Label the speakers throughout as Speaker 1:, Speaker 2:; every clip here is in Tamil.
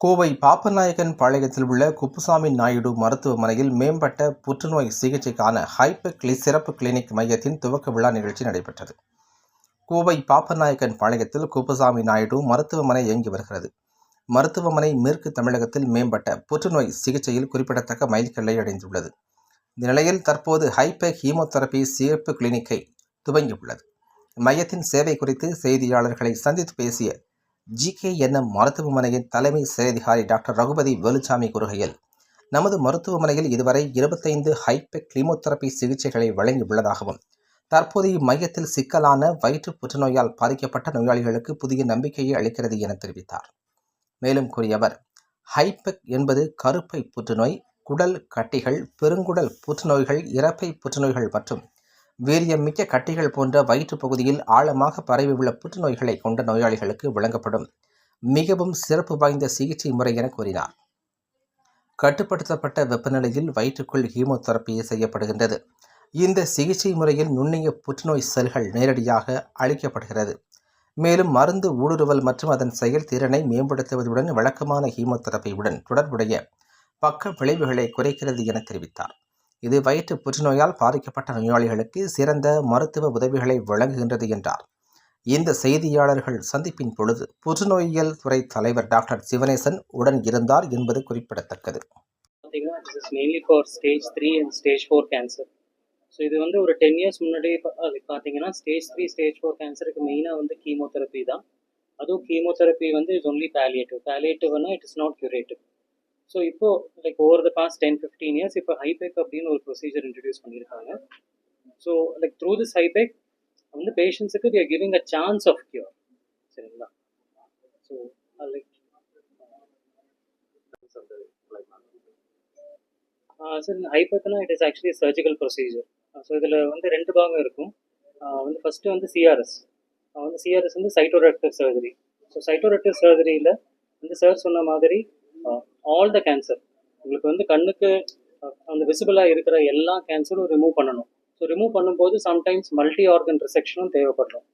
Speaker 1: கோவை பாப்பநாயகன் பாளையத்தில் உள்ள குப்புசாமி நாயுடு மருத்துவமனையில் மேம்பட்ட புற்றுநோய் சிகிச்சைக்கான ஹைபெக் சிறப்பு கிளினிக் மையத்தின் துவக்க விழா நிகழ்ச்சி நடைபெற்றது. கோவை பாப்பநாயகன் பாளையத்தில் குப்புசாமி நாயுடு மருத்துவமனை இயங்கி வருகிறது. மருத்துவமனை மேற்கு தமிழகத்தில் மேம்பட்ட புற்றுநோய் சிகிச்சையில் குறிப்பிடத்தக்க மைல்கல்லை அடைந்துள்ளது. இந்த நிலையில் தற்போது ஹைபெக் ஹீமோதெரபி சிறப்பு கிளினிக்கை துவங்கியுள்ளது. மையத்தின் சேவை குறித்து செய்தியாளர்களை சந்தித்து பேசிய ஜிகேஎன்எம் மருத்துவமனையின் தலைமை செயலதிகாரி டாக்டர் ரகுபதி வேலுச்சாமி கூறுகையில் நமது மருத்துவமனையில் இதுவரை இருபத்தைந்து ஹைபெக் கிளிமோதெரபி சிகிச்சைகளை வழங்கியுள்ளதாகவும் தற்போது இம்மையத்தில் சிக்கலான வயிற்று புற்றுநோயால் பாதிக்கப்பட்ட நோயாளிகளுக்கு புதிய நம்பிக்கையை அளிக்கிறது என தெரிவித்தார். மேலும் கூறிய அவர் ஹைபெக் என்பது கருப்பை புற்றுநோய் குடல் கட்டிகள் பெருங்குடல் புற்றுநோய்கள் இறப்பை புற்றுநோய்கள் மற்றும் வீரியமிக்க கட்டிகள் போன்ற வயிற்றுப் பகுதியில் ஆழமாக பரவி உள்ள புற்றுநோய்களை கொண்ட நோயாளிகளுக்கு வழங்கப்படும். மிகவும் சிறப்பு வாய்ந்த சிகிச்சை முறை என கூறினார். கட்டுப்படுத்தப்பட்ட வெப்பநிலையில் வயிற்றுக்குள் ஹீமோதெரப்பி செய்யப்படுகின்றது. இந்த சிகிச்சை முறையில் நுண்ணிய புற்றுநோய் செல்கள் நேரடியாக அழிக்கப்படுகிறது மேலும் மருந்து ஊடுருவல் மற்றும் அதன் செயல்திறனை மேம்படுத்துவதுடன் வழக்கமான ஹீமோதெரப்பியுடன் தொடர்புடைய பக்க விளைவுகளை குறைக்கிறது என தெரிவித்தார். இது வயிற்று புற்றுநோயால் பாதிக்கப்பட்ட நோயாளிகளுக்கு சிறந்த மருத்துவ உதவிகளை வழங்குகின்றது என்றார். இந்த செய்தியாளர்கள் சந்திப்பின் பொழுது புற்றுநோயியல் துறை தலைவர் டாக்டர் சிவனேசன் உடன் இருந்தார் என்பது குறிப்பிடத்தக்கது.
Speaker 2: Stage three and stage four cancer so இது வந்து ஒரு டென் இயர்ஸ் முன்னாடி அது பார்த்தீங்கன்னா ஸ்டேஜ் த்ரீ ஸ்டேஜ் ஃபோர் கேன்சருக்கு மெயினாக வந்து கீமோதெரப்பி தான். அதுவும் கீமோதெரப்பி வந்து is only palliative பேலியேட்டிவ்னா it is not curative so இப்போ like over the past ten fifteen years இப்போ ஹைபேக் அப்படின்னு ஒரு ப்ரொசீஜர் இன்ட்ரடியூஸ் பண்ணியிருக்காங்க. ஸோ லைக் த்ரூ திஸ் ஹைபேக் வந்து பேஷண்ட்ஸுக்கு we are giving a chance of cure சரிங்களா? ஸோ லைக் சார் இந்த it is actually surgical procedure so இதில் வந்து ரெண்டு பாகம் இருக்கும். Uh, வந்து ஃபஸ்ட்டு வந்து சிஆர்எஸ் uh, வந்து சிஆர்எஸ் வந்து சைட்டோரெக்டர் சர்ஜரி ஸோ சைட்டோரெக்டர் சர்ஜரியில் வந்து சார் சொன்ன மாதிரி ஆல் த கேன்சர் உங்களுக்கு வந்து கண்ணுக்கு அந்த விசிபிளாக இருக்கிற எல்லா கேன்சரும் ரிமூவ் பண்ணணும். ஸோ ரிமூவ் பண்ணும்போது சம்டைம்ஸ் மல்டி ஆர்கன் ரிசெக்ஷனும் தேவைப்படும்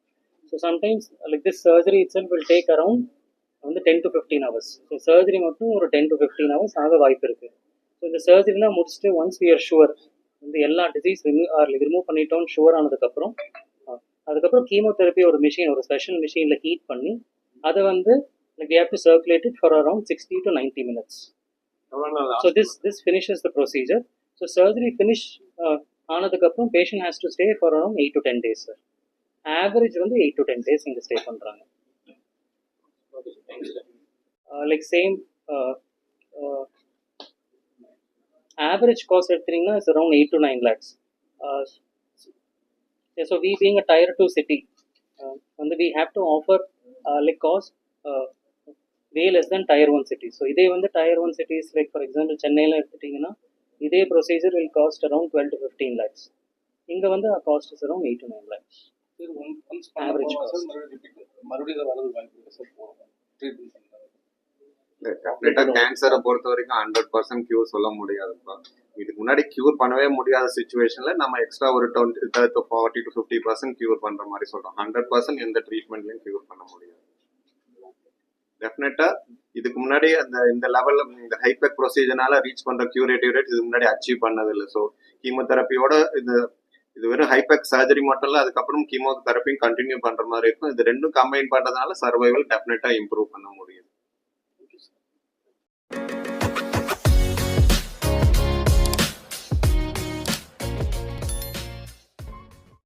Speaker 2: so sometimes like this surgery it shall will take around வந்து ten to fifteen hours so surgery மட்டும் ஒரு டென் டு ஃபிஃப்டீன் ஹவர்ஸ் ஆக வாய்ப்பு இருக்குது ஸோ இந்த சர்ஜரிலாம் முடிச்சுட்டு ஒன்ஸ் வி ஆர் ஷுவர் வந்து எல்லா டிசீஸ் ரிமூவ் ரிமூவ் பண்ணிட்டோம்னு ஷுவர் ஆனதுக்கப்புறம் அதுக்கப்புறம் கீமோதெரப்பி ஒரு மிஷின் ஒரு ஸ்பெஷல் மிஷினில் ஹீட் பண்ணி அதை வந்து like we have to circulate it for around sixty to 90 minutes. So this this finishes the procedure. So surgery finish ஆனதுக்கப்புறம் patient has to stay for around eight to ten days sir average வந்து எயிட் டு டென் டேஸ் இங்கே ஸ்டே பண்ணுறாங்க லைக் சேம் ஆவரேஜ் காஸ்ட் எடுத்தீங்கன்னா it's around eight to nine lakhs so we being a tier two city வந்து we have to offer like cost way less than tier one city so இதே வந்து tier one cities like for example சென்னையில் எடுத்துட்டிங்கன்னா இதே procedure will cost around twelve to fifteen lakhs இங்கே வந்து cost is around eight to nine lakhs Average cost.
Speaker 3: மறுபடியும் வரது வாய்ப்பு சார் ட்ரீட்மெண்ட்
Speaker 4: கேன்சரை பொறுத்த வரைக்கும் ஹண்ட்ரட் பர்சன்ட் கியூர் சொல்ல முடியாதுப்பா இதுக்கு முன்னாடி கியூர் பண்ணவே முடியாத சுச்சுவேஷன்ல நம்ம எக்ஸ்ட்ரா ஒரு twenty forty to fifty percent cure பண்ற மாதிரி சொல்றோம். ஹண்ட்ரட் பர்சன்ட் எந்த ட்ரீட்மெண்ட்லயும் கியூர் பண்ண முடியாது. டெஃபினட்டா இதுக்கு முன்னாடி அந்த இந்த லெவல்ல இந்த ஹைபெக் ப்ரொசீஜர்னால ரீச் பண்ற கியூரேட்டிவ் ரேட் இதுக்கு முன்னாடி அச்சீவ் பண்ணது இல்லை ஸோ கீமோதெரப்பியோட இது இது வெறும் ஹைபெக் சர்ஜரி மட்டும் இல்லை அதுக்கப்புறம் கீமோதெரப்பியும் கண்டினியூ பண்ற மாதிரி இருக்கும். இது ரெண்டும் கம்பைன் பண்றதுனால சர்வைவல் டெஃபினட்டா இம்ப்ரூவ் பண்ண முடியும்.